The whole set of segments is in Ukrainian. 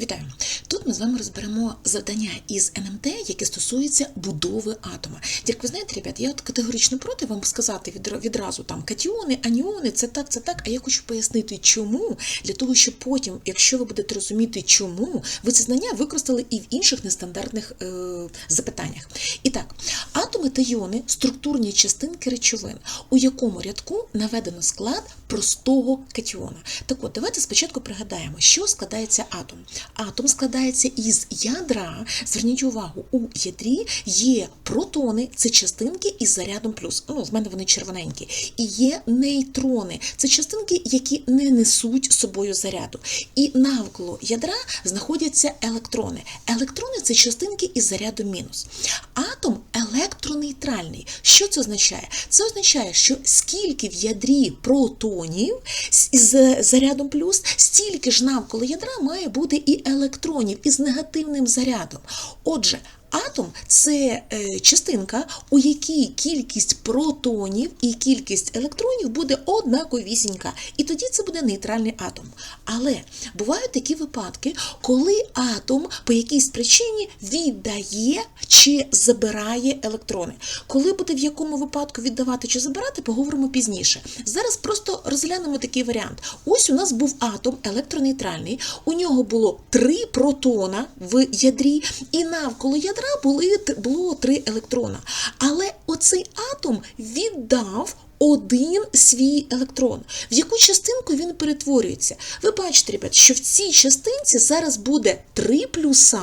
Вітаю! Тут ми з вами розберемо завдання із НМТ, яке стосується будови атома. Тільки ви знаєте, ребят, я от категорично проти вам сказати відразу там катіони, аніони, це так, це так. А я хочу пояснити, чому, для того, щоб потім, якщо ви будете розуміти, чому, ви це знання використали і в інших нестандартних е, запитаннях. І так, атоми та структурні частинки речовин, у якому рядку наведено склад простого катіона. Так от, давайте спочатку пригадаємо, що складається атом. Атом складається із ядра. Зверніть увагу, у ядрі є протони, це частинки із зарядом плюс. Ну, з мене вони червоненькі. І є нейтрони, це частинки, які не несуть собою заряду. І навколо ядра знаходяться електрони. Електрони це частинки із зарядом мінус. Атом електронейтральний. Що це означає? Це означає, що скільки в ядрі протонів з зарядом плюс, стільки ж навколо ядра має бути і електронів із негативним зарядом. Отже, Атом це е, частинка, у якій кількість протонів і кількість електронів буде однаковісінька. І тоді це буде нейтральний атом. Але бувають такі випадки, коли атом по якійсь причині віддає чи забирає електрони. Коли буде в якому випадку віддавати чи забирати, поговоримо пізніше. Зараз просто розглянемо такий варіант. Ось у нас був атом електронейтральний, у нього було три протона в ядрі, і навколо ядра були, було три електрона. Але оцей атом віддав один свій електрон. В яку частинку він перетворюється? Ви бачите, ребят, що в цій частинці зараз буде три плюса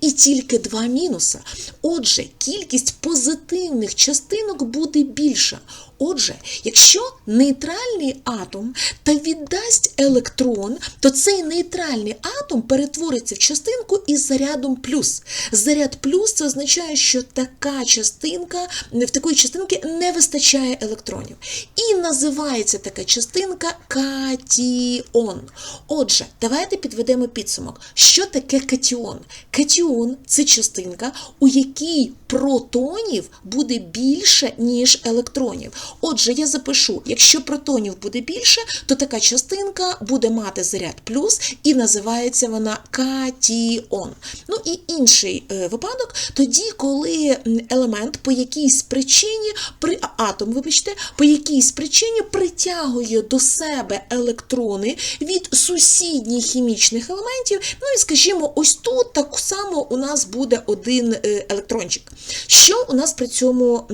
і тільки два мінуса. Отже, кількість позитивних частинок буде більша. Отже, якщо нейтральний атом та віддасть електрон, то цей нейтральний атом перетвориться в частинку із зарядом плюс. Заряд плюс це означає, що така частинка в такої частинки не вистачає електронів. І називається така частинка катіон. Отже, давайте підведемо підсумок. Що таке катіон? Катіон це частинка, у якій протонів буде більше, ніж електронів. Отже, я запишу, якщо протонів буде більше, то така частинка буде мати заряд плюс і називається вона катіон. Ну і інший е, випадок, тоді, коли елемент по якійсь причині, при атом, вибачте, по якійсь причині притягує до себе електрони від сусідніх хімічних елементів. Ну і скажімо, ось тут так само у нас буде один е, електрончик. Що у нас при цьому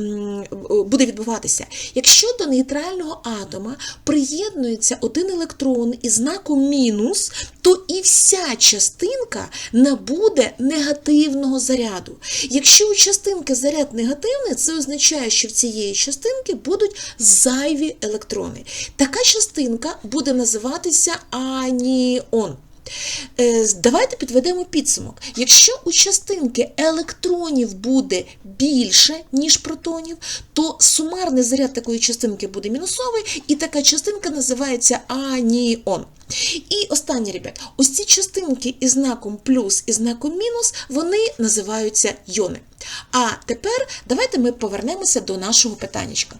буде відбуватися? Якщо до нейтрального атома приєднується один електрон із знаком мінус, то і вся частинка набуде негативного заряду. Якщо у частинки заряд негативний, це означає, що в цієї частинки будуть зайві електрони. Така частинка буде називатися аніон. Е, Давайте підведемо підсумок. Якщо у частинки електронів буде більше, ніж протонів, то сумарний заряд такої частинки буде мінусовий, і така частинка називається аніон. І останнє, ребят, ось ці частинки із знаком плюс і знаком мінус, вони називаються йони. А тепер давайте ми повернемося до нашого питаннячка.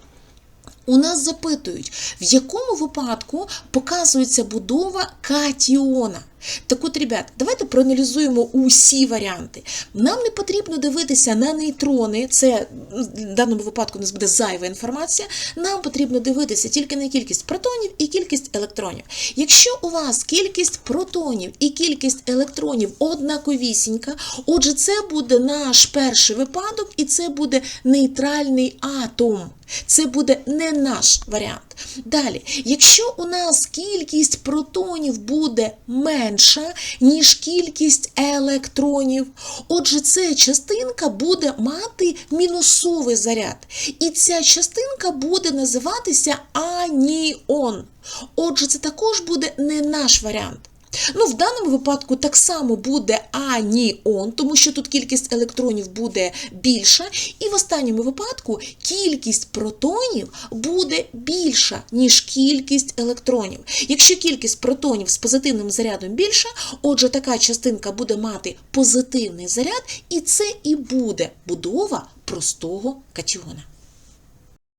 У нас запитують, в якому випадку показується будова катіона. Так от, ребят, давайте проаналізуємо усі варіанти. Нам не потрібно дивитися на нейтрони, це в даному випадку у нас буде зайва інформація. Нам потрібно дивитися тільки на кількість протонів і кількість електронів. Якщо у вас кількість протонів і кількість електронів однаковісінька, отже, це буде наш перший випадок, і це буде нейтральний атом. Це буде не наш варіант. Далі, якщо у нас кількість протонів буде менша, ніж кількість електронів, отже, ця частинка буде мати мінусовий заряд. І ця частинка буде називатися аніон. Отже, це також буде не наш варіант. Ну, в даному випадку так само буде аніон, тому що тут кількість електронів буде більша, і в останньому випадку кількість протонів буде більша, ніж кількість електронів. Якщо кількість протонів з позитивним зарядом більша, отже, така частинка буде мати позитивний заряд, і це і буде будова простого катіона.